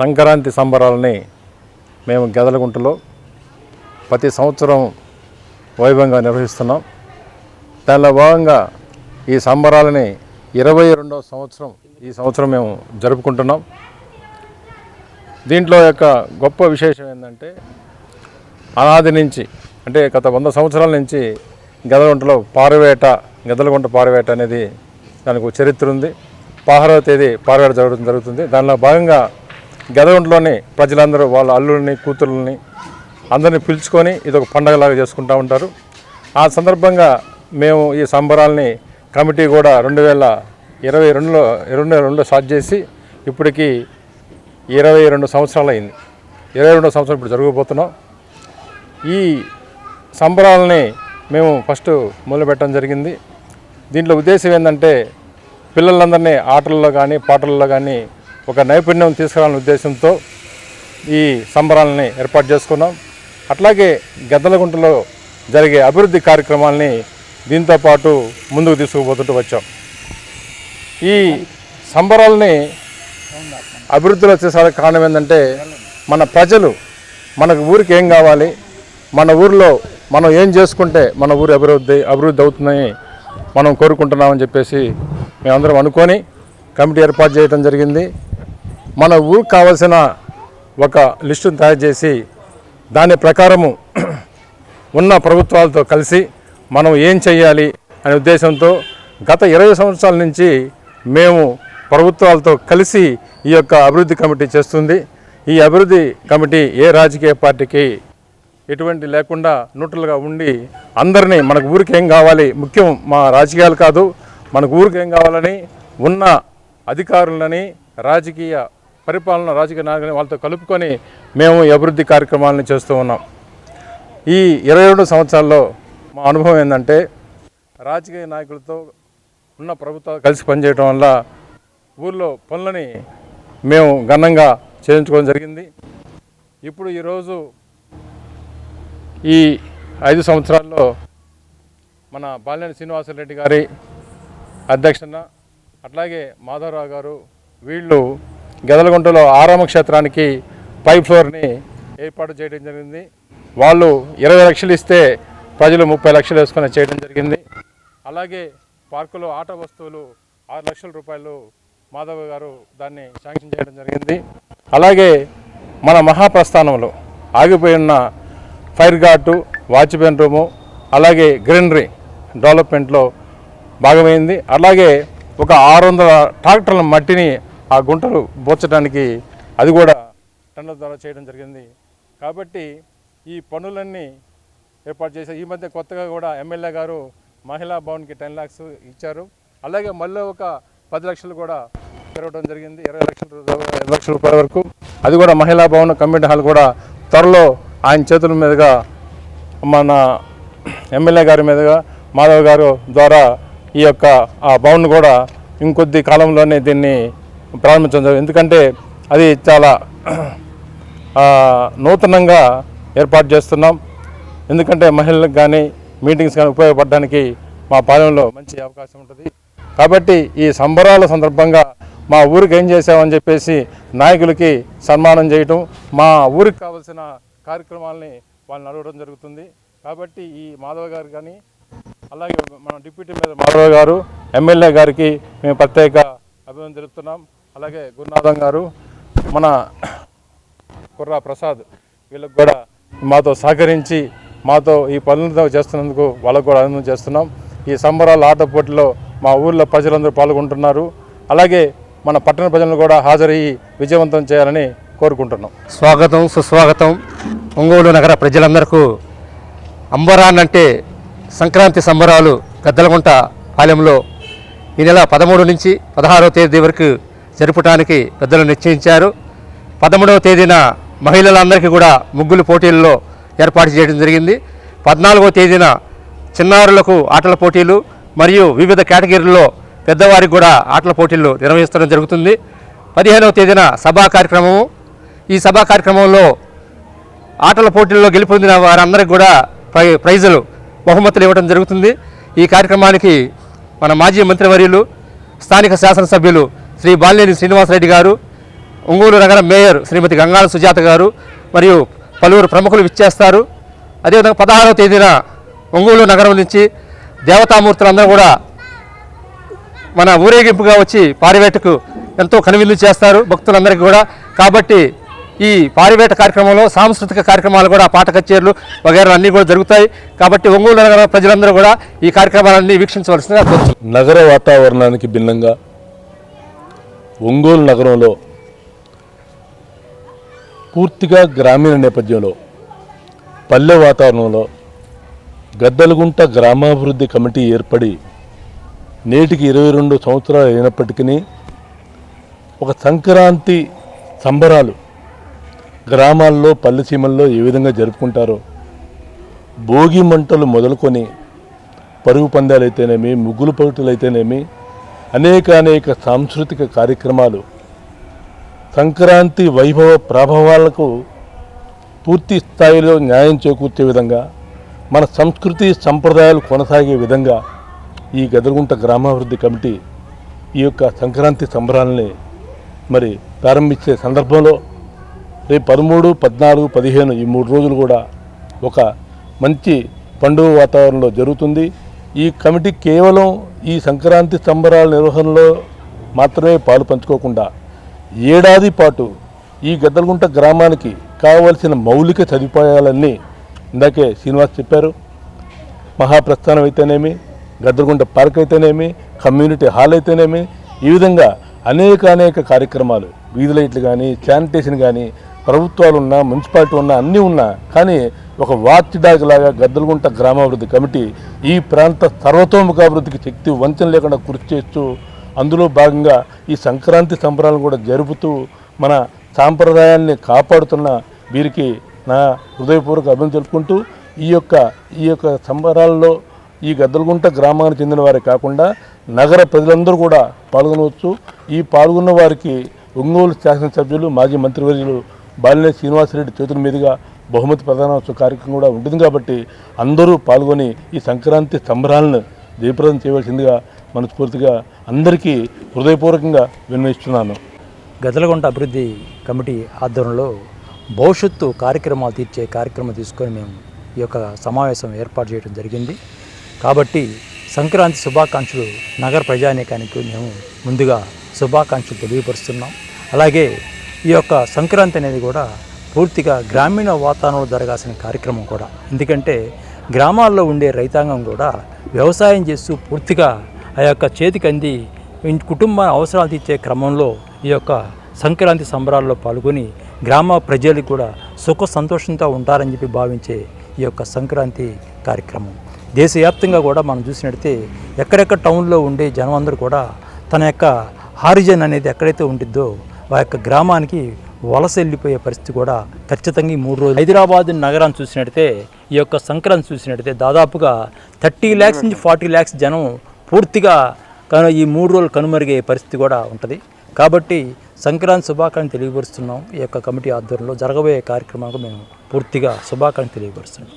సంక్రాంతి సంబరాలని మేము గదలగుంటలో ప్రతి సంవత్సరం వైభవంగా నిర్వహిస్తున్నాం. దానిలో భాగంగా ఈ సంబరాలని ఇరవై రెండవ సంవత్సరం ఈ సంవత్సరం మేము జరుపుకుంటున్నాం. దీంట్లో యొక్క గొప్ప విశేషం ఏంటంటే అనాది నుంచి అంటే గత వంద సంవత్సరాల నుంచి గదలగుంటలో పారవేట గదలగుంట పారవేట అనేది దానికి చరిత్ర ఉంది. పదహారవ తేదీ పారవేట జరగడం జరుగుతుంది. దానిలో భాగంగా గదగుంటలోని ప్రజలందరూ వాళ్ళ అల్లుల్ని కూతుర్లని అందరినీ పిలుచుకొని ఇదొక పండగలాగా చేసుకుంటూ ఉంటారు. ఆ సందర్భంగా మేము ఈ సంబరాల్ని కమిటీ కూడా రెండు వేల ఇరవై రెండులో రెండు రెండులో స్టార్ట్ చేసి ఇప్పటికి ఇరవై రెండు సంవత్సరాలు అయింది. ఇరవై రెండో సంవత్సరం ఇప్పుడు జరగబోతున్నాం. ఈ సంబరాలని మేము ఫస్ట్ మొదలుపెట్టడం జరిగింది. దీంట్లో ఉద్దేశం ఏంటంటే పిల్లలందరినీ ఆటల్లో కానీ పాటల్లో కానీ ఒక నైపుణ్యం తీసుకురావాలనే ఉద్దేశంతో ఈ సంబరాలని ఏర్పాటు చేసుకున్నాం. అట్లాగే గద్దలగుంటలో జరిగే అభివృద్ధి కార్యక్రమాలని దీంతో పాటు ముందుకు తీసుకుపోతుంటూ వచ్చాం. ఈ సంబరాలని అభివృద్ధిలో చేసే కారణం ఏంటంటే మన ప్రజలు మనకు ఊరికి ఏం కావాలి మన ఊరిలో మనం ఏం చేసుకుంటే మన ఊరి అభివృద్ధి అభివృద్ధి అవుతుందని మనం కోరుకుంటున్నామని చెప్పేసి మేమందరం అనుకొని కమిటీ ఏర్పాటు చేయడం జరిగింది. మన ఊరికి కావాల్సిన ఒక లిస్టును తయారు చేసి దాని ప్రకారము ఉన్న ప్రభుత్వాలతో కలిసి మనం ఏం చేయాలి అనే ఉద్దేశంతో గత ఇరవై సంవత్సరాల నుంచి మేము ప్రభుత్వాలతో కలిసి ఈ యొక్క అభివృద్ధి కమిటీ చేస్తుంది. ఈ అభివృద్ధి కమిటీ ఏ రాజకీయ పార్టీకి ఎటువంటి లేకుండా న్యూట్రల్గా ఉండి అందరినీ మనకు ఊరికి ఏం కావాలి ముఖ్యం మా రాజకీయాలు కాదు. మనకు ఊరికి ఏం కావాలని ఉన్న అధికారులని రాజకీయ పరిపాలన రాజకీయ నాయకులని వాళ్ళతో కలుపుకొని మేము అభివృద్ధి కార్యక్రమాలను చేస్తూ ఉన్నాం. ఈ ఇరవై రెండు సంవత్సరాల్లో మా అనుభవం ఏంటంటే రాజకీయ నాయకులతో ఉన్న ప్రభుత్వాలు కలిసి పనిచేయడం వల్ల ఊర్లో పనులని మేము ఘనంగా చేయించుకోవడం జరిగింది. ఇప్పుడు ఈరోజు ఈ ఐదు సంవత్సరాల్లో మన బాలినేని శ్రీనివాసరెడ్డి గారి అధ్యక్షన అట్లాగే మాధవరావు గారు వీళ్ళు గెదలగుంటలో ఆరామ క్షేత్రానికి పై ఫ్లోర్ని ఏర్పాటు చేయడం జరిగింది. వాళ్ళు ఇరవై లక్షలు ఇస్తే ప్రజలు ముప్పై లక్షలు వేసుకొని చేయడం జరిగింది. అలాగే పార్కులో ఆట వస్తువులు ఆరు లక్షల రూపాయలు మాధవ్ గారు దాన్ని శాంక్షన్ చేయడం జరిగింది. అలాగే మన మహాప్రస్థానంలో ఆగిపోయి ఉన్న ఫైర్ గార్డు వాచ్మెన్ రూము అలాగే గ్రీనరీ డెవలప్మెంట్లో భాగమైంది. అలాగే ఒక ఆరు వందల ట్రాక్టర్ల మట్టిని ఆ గుంటలు బోర్చడానికి అది కూడా టన్నుల ద్వారా చేయడం జరిగింది. కాబట్టి ఈ పనులన్నీ ఏర్పాటు చేశారు ఈ మధ్య కొత్తగా కూడా ఎమ్మెల్యే గారు మహిళా భవన్కి టెన్ ల్యాక్స్ ఇచ్చారు. అలాగే మళ్ళీ ఒక పది లక్షలు కూడా పెరగడం జరిగింది. ఇరవై లక్షల ఇరవై లక్షల రూపాయల వరకు. అది కూడా మహిళా భవన్ కమ్యూనిటీ హాల్ కూడా త్వరలో ఆయన చేతుల మీదుగా మన ఎమ్మెల్యే గారి మీదుగా మాధవ్ గారు ద్వారా ఈ యొక్క ఆ భవన్ కూడా ఇంకొద్ది కాలంలోనే దీన్ని ప్రారంభించడం ఎందుకంటే అది చాలా నూతనంగా ఏర్పాటు చేస్తున్నాం. ఎందుకంటే మహిళలకు కానీ మీటింగ్స్ కానీ ఉపయోగపడడానికి మా పాలెంలో మంచి అవకాశం ఉంటుంది. కాబట్టి ఈ సంబరాల సందర్భంగా మా ఊరికి ఏం చేసామని చెప్పేసి నాయకులకి సన్మానం చేయటం మా ఊరికి కావాల్సిన కార్యక్రమాలని వాళ్ళని అడగడం జరుగుతుంది. కాబట్టి ఈ మాధవ గారు కానీ అలాగే మన డిప్యూటీ మేయర్ మాధవ గారు ఎమ్మెల్యే గారికి మేము ప్రత్యేక అభినందన తెలుపుతున్నాం. అలాగే గురునాథం గారు మన కుర్రా ప్రసాద్ వీళ్ళకి కూడా మాతో సహకరించి మాతో ఈ పనులతో చేస్తున్నందుకు వాళ్ళకు కూడా ఆనందం చేస్తున్నాం. ఈ సంబరాల ఆట పోటీలో మా ఊర్లో ప్రజలందరూ పాల్గొంటున్నారు. అలాగే మన పట్టణ ప్రజలను కూడా హాజరయ్యి విజయవంతం చేయాలని కోరుకుంటున్నాం. స్వాగతం సుస్వాగతం. ఒంగోలు నగర ప్రజలందరికీ అంబరాన్ అంటే సంక్రాంతి సంబరాలు గద్దలగుంట పాలెంలో ఈ నెల పదమూడు నుంచి పదహారో తేదీ వరకు జరపడానికి పెద్దలు నిశ్చయించారు. పదమూడవ తేదీన మహిళలందరికీ కూడా ముగ్గులు పోటీల్లో ఏర్పాటు చేయడం జరిగింది. పద్నాలుగవ తేదీన చిన్నారులకు ఆటల పోటీలు మరియు వివిధ కేటగిరీల్లో పెద్దవారికి కూడా ఆటల పోటీలు నిర్వహించడం జరుగుతుంది. పదిహేనవ తేదీన సభా కార్యక్రమము. ఈ సభా కార్యక్రమంలో ఆటల పోటీల్లో గెలుపొందిన వారందరికీ కూడా ప్రై ప్రైజులు బహుమతులు ఇవ్వడం జరుగుతుంది. ఈ కార్యక్రమానికి మన మాజీ మంత్రివర్యులు స్థానిక శాసనసభ్యులు శ్రీ బాలినేని శ్రీనివాసరెడ్డి గారు ఒంగోలు నగర మేయర్ శ్రీమతి గంగాల సుజాత గారు మరియు పలువురు ప్రముఖులు విచ్చేస్తారు. అదేవిధంగా పదహారవ తేదీన ఒంగోలు నగరం నుంచి దేవతామూర్తులందరూ కూడా మన ఊరేగింపుగా వచ్చి పారివేటకు ఎంతో కనువిందు చేస్తారు భక్తులందరికీ కూడా. కాబట్టి ఈ పారివేట కార్యక్రమంలో సాంస్కృతిక కార్యక్రమాలు కూడా పాట కచేరీలు వగైరా అన్నీ కూడా జరుగుతాయి. కాబట్టి ఒంగోలు నగర ప్రజలందరూ కూడా ఈ కార్యక్రమాలన్నీ వీక్షించవలసిందిగా నగర వాతావరణానికి భిన్నంగా ఒంగోలు నగరంలో పూర్తిగా గ్రామీణ నేపథ్యంలో పల్లె వాతావరణంలో గద్దలగుంట గ్రామాభివృద్ధి కమిటీ ఏర్పడి నేటికి ఇరవై రెండు సంవత్సరాలు అయినప్పటికీ ఒక సంక్రాంతి సంబరాలు గ్రామాల్లో పల్లె సీమల్లో ఏ విధంగా జరుపుకుంటారో భోగి మంటలు మొదలుకొని పరుగు పందాలు అయితేనేమి ముగ్గులు పరుటలు అయితేనేమి అనేక అనేక సాంస్కృతిక కార్యక్రమాలు సంక్రాంతి వైభవ ప్రభావాలకు పూర్తి స్థాయిలో న్యాయం చేకూర్చే విధంగా మన సంస్కృతి సంప్రదాయాలు కొనసాగే విధంగా ఈ గదరగుంట గ్రామాభివృద్ధి కమిటీ ఈ యొక్క సంక్రాంతి సంబరాలని మరి ప్రారంభించే సందర్భంలో రేపు పదమూడు పద్నాలుగు పదిహేను ఈ మూడు రోజులు కూడా ఒక మంచి పండుగ వాతావరణంలో జరుగుతుంది. ఈ కమిటీ కేవలం ఈ సంక్రాంతి సంబరాల నిర్వహణలో మాత్రమే పాలు పంచుకోకుండా ఏడాది పాటు ఈ గద్దలగుంట గ్రామానికి కావలసిన మౌలిక సదుపాయాలన్నీ ఇందాకే శ్రీనివాస్ చెప్పారు. మహాప్రస్థానం అయితేనేమి గద్దలగుంట పార్క్ అయితేనేమి కమ్యూనిటీ హాల్ అయితేనేమి ఈ విధంగా అనేక అనేక కార్యక్రమాలు వీధి లైట్లు కానీ శానిటేషన్ కానీ ప్రభుత్వాలు ఉన్నా మున్సిపాలిటీ ఉన్నా అన్నీ ఉన్నా కానీ ఒక వాచ్ డాగ్ లాగా గద్దలగుంట గ్రామాభివృద్ధి కమిటీ ఈ ప్రాంత సర్వతోముఖాభివృద్ధికి శక్తి వంచన లేకుండా కృషి చేస్తూ అందులో భాగంగా ఈ సంక్రాంతి సంబరాలను కూడా జరుపుతూ మన సాంప్రదాయాన్ని కాపాడుతున్న వీరికి నా హృదయపూర్వక అభివృద్ధి తెలుపుకుంటూ ఈ యొక్క ఈ యొక్క సంబరాల్లో ఈ గద్దలగుంట గ్రామానికి చెందిన వారే కాకుండా నగర ప్రజలందరూ కూడా పాల్గొనవచ్చు. ఈ పాల్గొన్న వారికి ఒంగోలు శాసనసభ్యులు మాజీ మంత్రివర్యులు బాలినేని శ్రీనివాసరెడ్డి చేతుల మీదుగా బహుమతి ప్రధానోత్సవ కార్యక్రమం కూడా ఉంటుంది కాబట్టి అందరూ పాల్గొని ఈ సంక్రాంతి సంబరాలను జయప్రదం చేయవలసిందిగా మనస్ఫూర్తిగా అందరికీ హృదయపూర్వకంగా విన్నవిస్తున్నాను. గదలగుంట అభివృద్ధి కమిటీ ఆధ్వర్యంలో భవిష్యత్తు కార్యక్రమాలు తీర్చే కార్యక్రమం తీసుకొని మేము ఈ యొక్క సమావేశం ఏర్పాటు చేయడం జరిగింది. కాబట్టి సంక్రాంతి శుభాకాంక్షలు నగర ప్రజానీకానికి మేము ముందుగా శుభాకాంక్షలు తెలియపరుస్తున్నాం. అలాగే ఈ యొక్క సంక్రాంతి అనేది కూడా పూర్తిగా గ్రామీణ వాతావరణంలో జరగాల్సిన కార్యక్రమం కూడా. ఎందుకంటే గ్రామాల్లో ఉండే రైతాంగం కూడా వ్యవసాయం చేస్తూ పూర్తిగా ఆ యొక్క చేతికి అంది కుటుంబ అవసరాలు తీర్చే క్రమంలో ఈ యొక్క సంక్రాంతి సంబరాల్లో పాల్గొని గ్రామ ప్రజలు కూడా సుఖ సంతోషంతో ఉంటారని చెప్పి భావించే ఈ యొక్క సంక్రాంతి కార్యక్రమం. దేశవ్యాప్తంగా కూడా మనం చూసినట్టయితే ఎక్కడెక్కడ టౌన్లో ఉండే జనం అందరూ కూడా తన యొక్క హారిజన్ అనేది ఎక్కడైతే ఉంటుందో ఆ యొక్క గ్రామానికి వలస వెళ్ళిపోయే పరిస్థితి కూడా ఖచ్చితంగా ఈ మూడు రోజులు హైదరాబాద్ నగరాన్ని చూసినట్టయితే ఈ యొక్క సంక్రాంతి చూసినట్టయితే దాదాపుగా థర్టీ ల్యాక్స్ నుంచి ఫార్టీ ల్యాక్స్ జనం పూర్తిగా కను ఈ మూడు రోజులు కనుమరిగే పరిస్థితి కూడా ఉంటుంది. కాబట్టి సంక్రాంతి శుభాకాంక్షలు తెలియపరుస్తున్నాం. ఈ యొక్క కమిటీ ఆధ్వర్యంలో జరగబోయే కార్యక్రమాలకు మేము పూర్తిగా శుభాకాంక్షలు తెలియపరుస్తున్నాం.